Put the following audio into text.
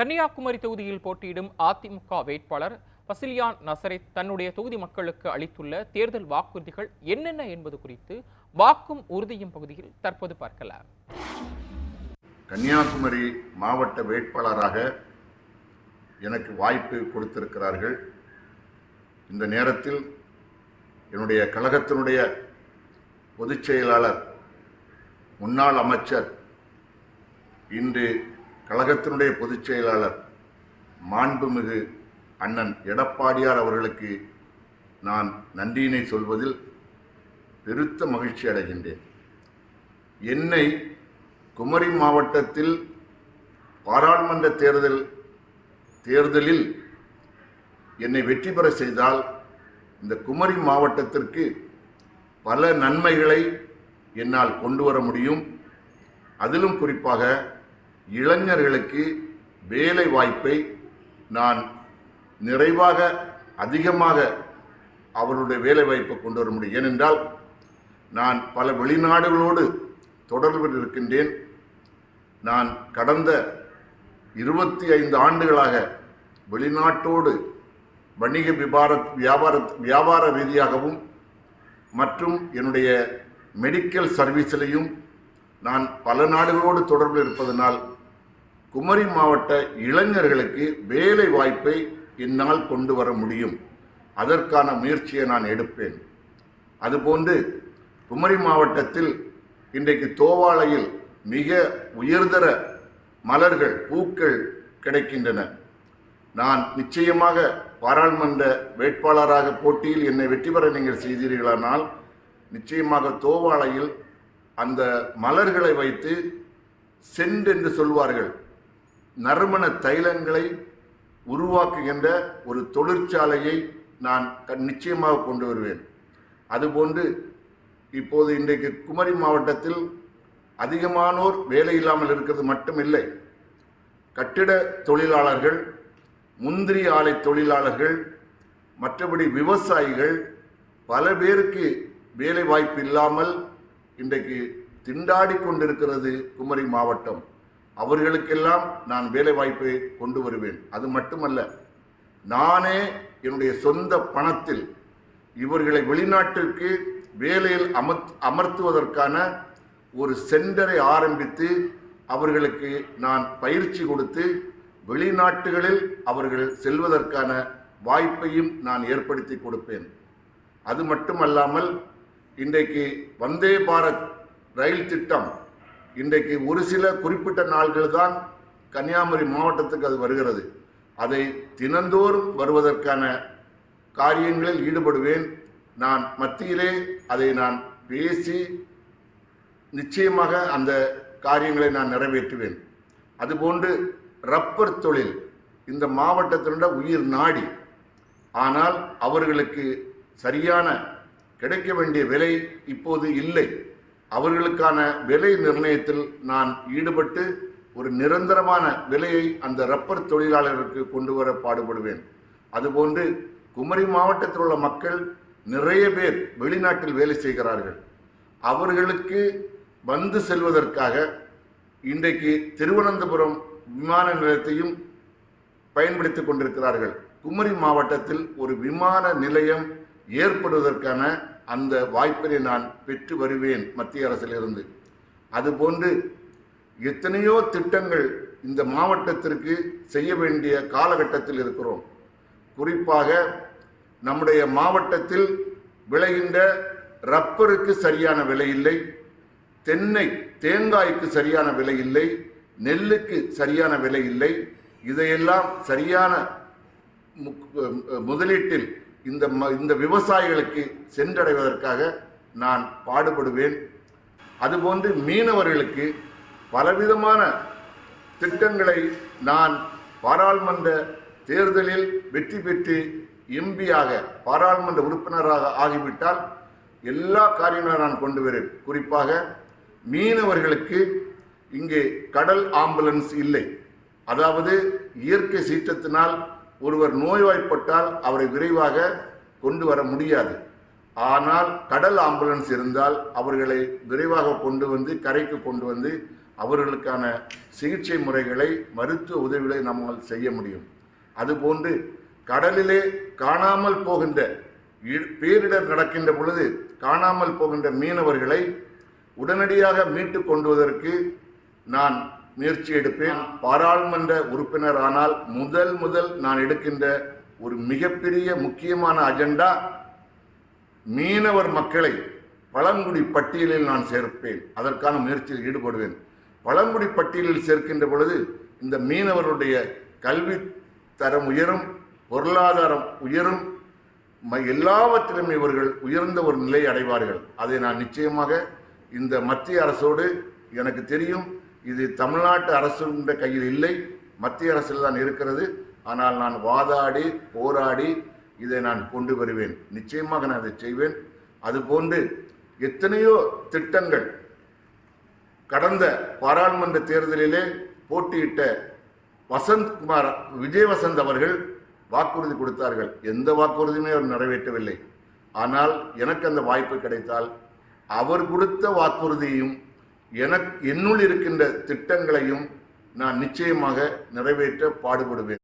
கன்னியாகுமரி தொகுதியில் போட்டியிடும் அதிமுக வேட்பாளர் பசிலியான் நசரை தன்னுடைய தொகுதி மக்களுக்கு அளித்துள்ள தேர்தல் வாக்குறுதிகள் என்னென்ன என்பது குறித்து வாக்கும் உறுதியும் பகுதியில் தற்போது பார்க்கலாம். கன்னியாகுமரி மாவட்ட வேட்பாளராக எனக்கு வாய்ப்பு கொடுத்திருக்கிறார்கள். இந்த நேரத்தில் என்னுடைய கழகத்தினுடைய பொதுச் செயலாளர் முன்னாள் அமைச்சர் இன்று கழகத்தினுடைய பொதுச் செயலாளர் மாண்புமிகு அண்ணன் எடப்பாடியார் அவர்களுக்கு நான் நன்றியினை சொல்வதில் பெருத்த மகிழ்ச்சி அடைகின்றேன். என்னை குமரி மாவட்டத்தில் பாராளுமன்ற தேர்தல் தேர்தலில் என்னை வெற்றி பெற செய்தால் இந்த குமரி மாவட்டத்திற்கு பல நன்மைகளை என்னால் கொண்டு வர முடியும். அதிலும் குறிப்பாக இளைஞர்களுக்கு வேலை வாய்ப்பை நான் நிறைவாக அதிகமாக அவருடைய வேலை வாய்ப்பை கொண்டு வர முடியும். ஏனென்றால் நான் பல வெளிநாடுகளோடு தொடர்பில் இருக்கின்றேன் நான் கடந்த இருபத்தி ஐந்து ஆண்டுகளாக வெளிநாட்டோடு வணிக விபார வியாபார வியாபார ரீதியாகவும் மற்றும் என்னுடைய மெடிக்கல் சர்வீஸிலையும் நான் பல நாடுகளோடு தொடர்பில் இருப்பதனால் குமரி மாவட்ட இளைஞர்களுக்கு வேலை வாய்ப்பை என்னால் கொண்டு வர முடியும். அதற்கான முயற்சியை நான் எடுப்பேன். அதுபோன்று குமரி மாவட்டத்தில் இன்றைக்கு தோவாளையில் மிக உயர்தர மலர்கள் பூக்கள் கிடைக்கின்றன. நான் நிச்சயமாக பாராளுமன்ற வேட்பாளராக போட்டியில் என்னை வெற்றி பெற நீங்கள் செய்தீர்களானால் நிச்சயமாக தோவாளையில் அந்த மலர்களை வைத்து சென்று என்று சொல்வார்கள். நறுமண தைலங்களை உருவாக்குகின்ற ஒரு தொழிற்சாலையை நான் நிச்சயமாக கொண்டு வருவேன். அதுபோன்று இப்போது இன்றைக்கு குமரி மாவட்டத்தில் அதிகமானோர் வேலை இல்லாமல் இருக்கிறது மட்டுமில்லை. கட்டிட தொழிலாளர்கள் முந்திரி ஆலை தொழிலாளர்கள் மற்றபடி விவசாயிகள் பல பேருக்கு வேலை வாய்ப்பு இல்லாமல் இன்றைக்கு திண்டாடி கொண்டிருக்கிறது குமரி மாவட்டம். அவர்களுக்கெல்லாம் நான் வேலை வாய்ப்பை கொண்டு வருவேன். அது மட்டுமல்ல நானே என்னுடைய சொந்த பணத்தில் இவர்களை வெளிநாட்டிற்கு வேலையில் அமர்த் அமர்த்துவதற்கான ஒரு சென்டரை ஆரம்பித்து அவர்களுக்கு நான் பயிற்சி கொடுத்து வெளிநாட்டுகளில் அவர்கள் செல்வதற்கான வாய்ப்பையும் நான் ஏற்படுத்தி கொடுப்பேன். அது மட்டுமல்லாமல் இன்றைக்கு வந்தே பாரத் ரயில் திட்டம் இன்றைக்கு ஒரு சில குறிப்பிட்ட நாள்கள் தான் கன்னியாகுமரி மாவட்டத்துக்கு அது வருகிறது. அதை தினந்தோறும் வருவதற்கான காரியங்களில் ஈடுபடுவேன். நான் மத்தியிலே அதை நான் பேசி நிச்சயமாக அந்த காரியங்களை நான் நிறைவேற்றுவேன். அதுபோன்று ரப்பர் தொழில் இந்த மாவட்டத்தினுடைய உயிர் நாடி ஆனால் அவர்களுக்கு சரியான கிடைக்க வேண்டிய விலை இப்போது இல்லை. அவர்களுக்கான விலை நிர்ணயத்தில் நான் ஈடுபட்டு ஒரு நிரந்தரமான விலையை அந்த ரப்பர் தொழிலாளர்களுக்கு கொண்டு வர பாடுபடுவேன். அதுபோன்று குமரி மாவட்டத்தில் உள்ள மக்கள் நிறைய பேர் வெளிநாட்டில் வேலை செய்கிறார்கள். அவர்களுக்கு வந்து செல்வதற்காக இன்றைக்கு திருவனந்தபுரம் விமான நிலையத்தையும் பயன்படுத்திக் கொண்டிருக்கிறார்கள். குமரி மாவட்டத்தில் ஒரு விமான நிலையம் ஏற்படுவதற்கான அந்த வாய்ப்பினை நான் பெற்று வருவேன் மத்திய அரசிலிருந்து. அதுபோன்று எத்தனையோ திட்டங்கள் இந்த மாவட்டத்திற்கு செய்ய வேண்டிய காலகட்டத்தில் இருக்கிறோம். குறிப்பாக நம்முடைய மாவட்டத்தில் விளைகின்ற ரப்பருக்கு சரியான விலை இல்லை தென்னை தேங்காய்க்கு சரியான விலை இல்லை நெல்லுக்கு சரியான விலை இல்லை. இதையெல்லாம் சரியான முக்- முதலீட்டில் இந்த ம- இந்த விவசாயிகளுக்கு சென்றடைவதற்காக நான் பாடுபடுவேன். அதுபோன்று மீனவர்களுக்கு பலவிதமான திட்டங்களை நான் பாராளுமன்ற தேர்தலில் வெற்றி பெற்று எம்பியாக பாராளுமன்ற உறுப்பினராக ஆகிவிட்டால் எல்லா காரியங்களும் நான் கொண்டு வரேன். குறிப்பாக மீனவர்களுக்கு இங்கே கடல் ஆம்புலன்ஸ் இல்லை. அதாவது இயற்கை சீற்றத்தினால் ஒருவர் நோய்வாய்ப்பட்டால் அவரை விரைவாக கொண்டு வர முடியாது. ஆனால் கடல் ஆம்புலன்ஸ் இருந்தால் அவர்களை விரைவாக கொண்டு வந்து கரைக்கு கொண்டு வந்து அவர்களுக்கான சிகிச்சை முறைகளை மருத்துவ உதவிகளை நம்மால் செய்ய முடியும். அதுபோன்று கடலிலே காணாமல் போகின்ற பேரிடர் நடக்கின்ற பொழுது காணாமல் போகின்ற மீனவர்களை உடனடியாக மீட்டு கொண்டுவதற்கு நான் முயற்சி எடுப்பேன். பாராளுமன்ற உறுப்பினர் ஆனால் முதல் முதல் நான் எடுக்கின்ற ஒரு மிகப்பெரிய முக்கியமான அஜெண்டா மீனவர் மக்களை பழங்குடி பட்டியலில் நான் சேர்ப்பேன். அதற்கான முயற்சியில் ஈடுபடுவேன். பழங்குடி பட்டியலில் சேர்க்கின்ற பொழுது இந்த மீனவருடைய கல்வி தரம் உயரும் பொருளாதாரம் உயரும் ம- எல்லாவற்றிலும் இவர்கள் உயர்ந்த ஒரு நிலை அடைவார்கள். அதை நான் நிச்சயமாக இந்த மத்திய அரசோடு எனக்கு தெரியும். இது தமிழ்நாட்டு அரசுன்ற கையில் இல்லை. மத்திய அரசில் தான் இருக்கிறது. ஆனால் நான் வாதாடி போராடி இதை நான் கொண்டு வருவேன். நிச்சயமாக நான் அதை செய்வேன். அதுபோன்று எத்தனையோ திட்டங்கள் கடந்த பாராளுமன்ற தேர்தலிலே போட்டியிட்ட வசந்த்குமார் விஜய் வசந்த் அவர்கள் வாக்குறுதி கொடுத்தார்கள். எந்த வாக்குறுதியுமே அவர் நிறைவேற்றவில்லை. ஆனால் எனக்கு அந்த வாய்ப்பு கிடைத்தால் அவர் கொடுத்த வாக்குறுதியும் என என்னுள் இருக்கின்ற திட்டங்களையும் நான் நிச்சயமாக நிறைவேற்ற பாடுபடுவேன்.